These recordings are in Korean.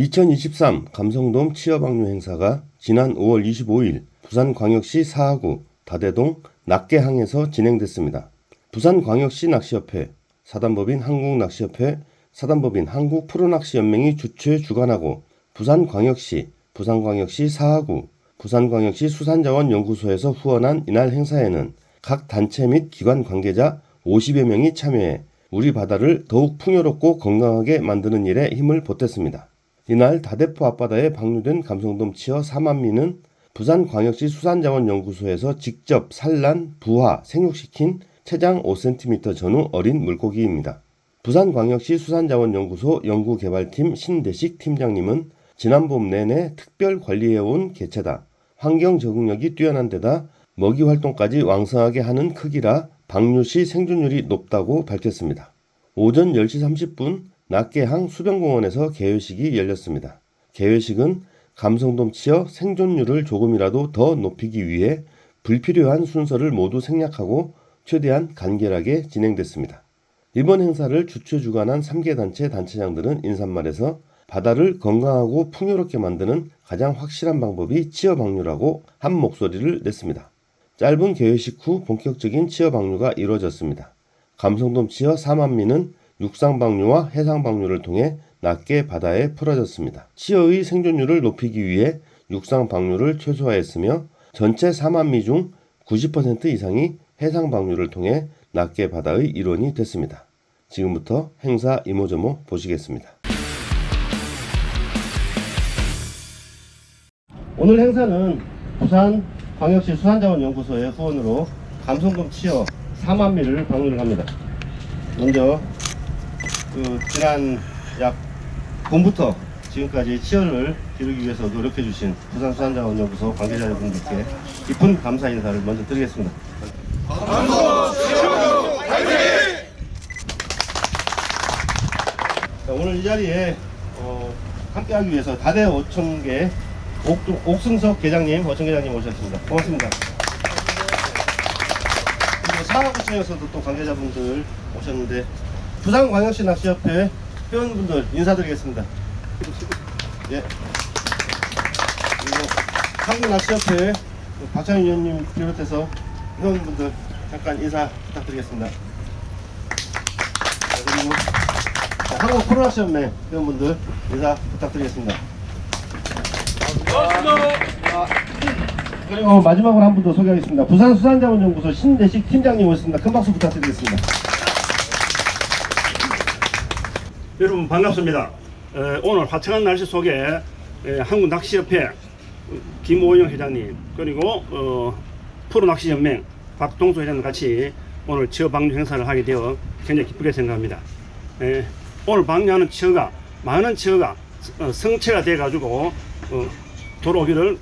2023 감성돔 치어방류 행사가 지난 5월 25일 부산광역시 사하구 다대동 낚개항에서 진행됐습니다. 부산광역시 낚시협회, 사단법인 한국낚시협회, 사단법인 한국프로낚시연맹이 주최 주관하고 부산광역시, 부산광역시 사하구, 부산광역시 수산자원연구소에서 후원한 이날 행사에는 각 단체 및 기관 관계자 50여 명이 참여해 우리 바다를 더욱 풍요롭고 건강하게 만드는 일에 힘을 보탰습니다. 이날 다대포 앞바다에 방류된 감성돔 치어 4만 미는 부산광역시 수산자원연구소에서 직접 산란, 부화, 생육시킨 체장 5cm 전후 어린 물고기입니다. 부산광역시 수산자원연구소 연구개발팀 신대식 팀장님은 지난 봄 내내 특별 관리해온 개체다. 환경 적응력이 뛰어난 데다 먹이 활동까지 왕성하게 하는 크기라 방류 시 생존율이 높다고 밝혔습니다. 오전 10시 30분 낙계항 수변공원에서 개회식이 열렸습니다. 개회식은 감성돔 치어 생존율을 조금이라도 더 높이기 위해 불필요한 순서를 모두 생략하고 최대한 간결하게 진행됐습니다. 이번 행사를 주최 주관한 3개 단체 단체장들은 인사말에서 바다를 건강하고 풍요롭게 만드는 가장 확실한 방법이 치어 방류라고 한 목소리를 냈습니다. 짧은 개회식 후 본격적인 치어 방류가 이루어졌습니다. 감성돔 치어 4만 미는 육상 방류와 해상 방류를 통해 낮게 바다에 풀어졌습니다. 치어의 생존율을 높이기 위해 육상 방류를 최소화했으며 전체 4만 미 중 90% 이상이 해상 방류를 통해 낮게 바다의 일원이 됐습니다. 지금부터 행사 이모저모 보시겠습니다. 오늘 행사는 부산 광역시 수산자원연구소의 후원으로 감성돔 치어 4만 미를 방류를 합니다. 먼저 그 지난 약 봄부터 지금까지 치어를 기르기 위해서 노력해 주신 부산 수산자원연구소 관계자 여러분들께 깊은 감사 인사를 먼저 드리겠습니다. 자, 오늘 이 자리에 어, 함께하기 위해서 다대 5천개 옥 승석 계장님, 어청 계장님 오셨습니다. 고맙습니다. 그리고 사하구청에서도 또 관계자분들 오셨는데 부산광역시 낚시협회 회원분들 인사드리겠습니다. 예. 그리고 한국낚시협회 박찬희 위원님 비롯해서 회원분들 잠깐 인사 부탁드리겠습니다. 자, 그리고 자, 한국 프로낚시연맹 회원분들 인사 부탁드리겠습니다. 그리고 마지막으로 한 분 더 소개하겠습니다. 부산 수산자원연구소 신대식 팀장님 오셨습니다. 큰 박수 부탁드리겠습니다. 여러분 반갑습니다. 에, 오늘 화창한 날씨 속에 에, 한국낚시협회 김오영 회장님 그리고 어, 프로낚시연맹 박동수 회장님 같이 오늘 치어 방류 행사를 하게 되어 굉장히 기쁘게 생각합니다. 에, 오늘 방류하는 치어가 많은 치어가 어, 성체가 돼 가지고 어, 돌아오기를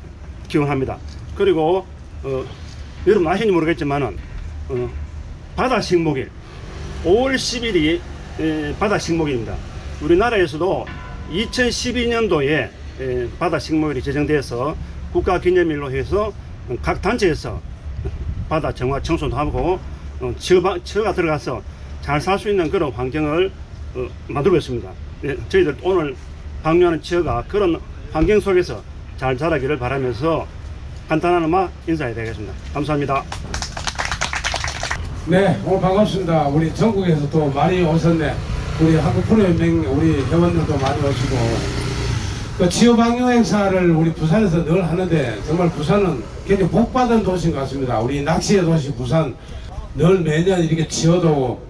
기원합니다. 그리고 어, 여러분 아시는지 모르겠지만은 어, 바다 식목일 5월 10일이 바다 식목일입니다. 우리나라에서도 2012년도에 바다 식목일이 제정되어서 국가 기념일로 해서 각 단체에서 바다 정화 청소도 하고 어, 치어가, 치어가 들어가서 잘 살 수 있는 그런 환경을 어, 만들고 있습니다. 예, 저희들 오늘 방류하는 치어가 그런 환경 속에서 잘 자라기를 바라면서 간단하나마 인사해 드리겠습니다. 감사합니다. 네, 오늘 반갑습니다. 우리 전국에서 또 많이 오셨네. 우리 한국 프로연맹 우리 회원들도 많이 오시고. 그 지역방역 행사를 우리 부산에서 늘 하는데 정말 부산은 굉장히 복받은 도시인 것 같습니다. 우리 낚시의 도시 부산 늘 매년 이렇게 지어도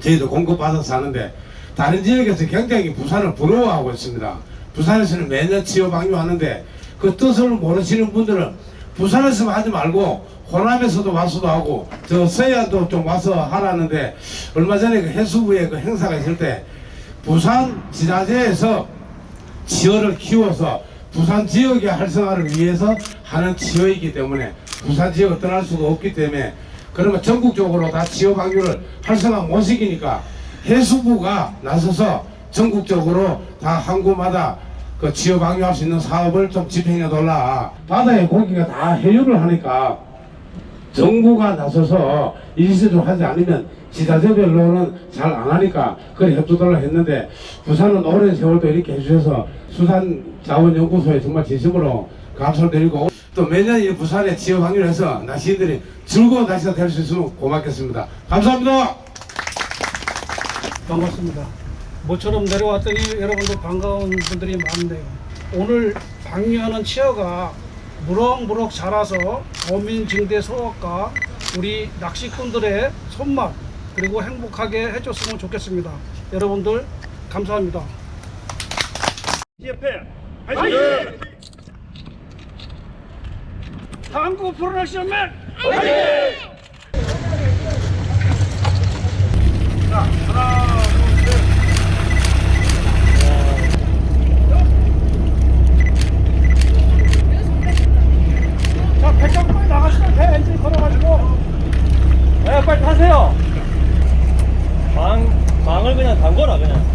저희도 공급받아서 하는데 다른 지역에서 굉장히 부산을 부러워하고 있습니다. 부산에서는 매년 지어 방류하는데 그 뜻을 모르시는 분들은 부산에서만 하지 말고 호남에서도 와서도 하고 저 서해안도 좀 와서 하라는데 얼마 전에 그 해수부에 그 행사가 있을 때 부산 지자체에서 지어를 키워서 부산 지역의 활성화를 위해서 하는 지어이기 때문에 부산 지역을 떠날 수가 없기 때문에 그러면 전국적으로 다 지어 방류를 활성화 못 시키니까 해수부가 나서서 전국적으로 다 항구마다 그 지어 방류할 수 있는 사업을 좀 집행해 달라. 바다에 고기가 다 해유를 하니까 정부가 나서서 좀 하지 않으면 지자체별로는 잘 안 하니까 그래 협조달라 했는데 부산은 오랜 세월도 이렇게 해주셔서 수산자원연구소에 정말 진심으로 감사를 드리고 또 매년 이 부산의 지역 확률에서 낚시인들이 즐거운 낚시가 될 수 있으면 고맙겠습니다. 감사합니다. 반갑습니다. 모처럼 내려왔더니 여러분들 반가운 분들이 많네요. 오늘 방류하는 치어가 무럭무럭 자라서 어민 증대 소각과 우리 낚시꾼들의 손맛 그리고 행복하게 해줬으면 좋겠습니다. 여러분들 감사합니다. 옆에 화이팅! 한국 프로낚시 연맹 자, 백장 빨리 나가시면 배 엔진 걸어가지고. 야 빨리 타세요 망, 망을 그냥 담궈라 그냥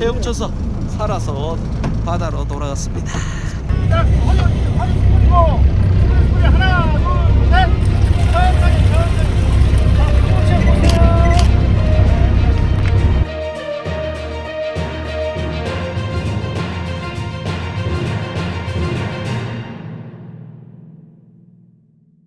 헤엄쳐서 살아서 바다로 돌아갔습니다. 하나 둘 셋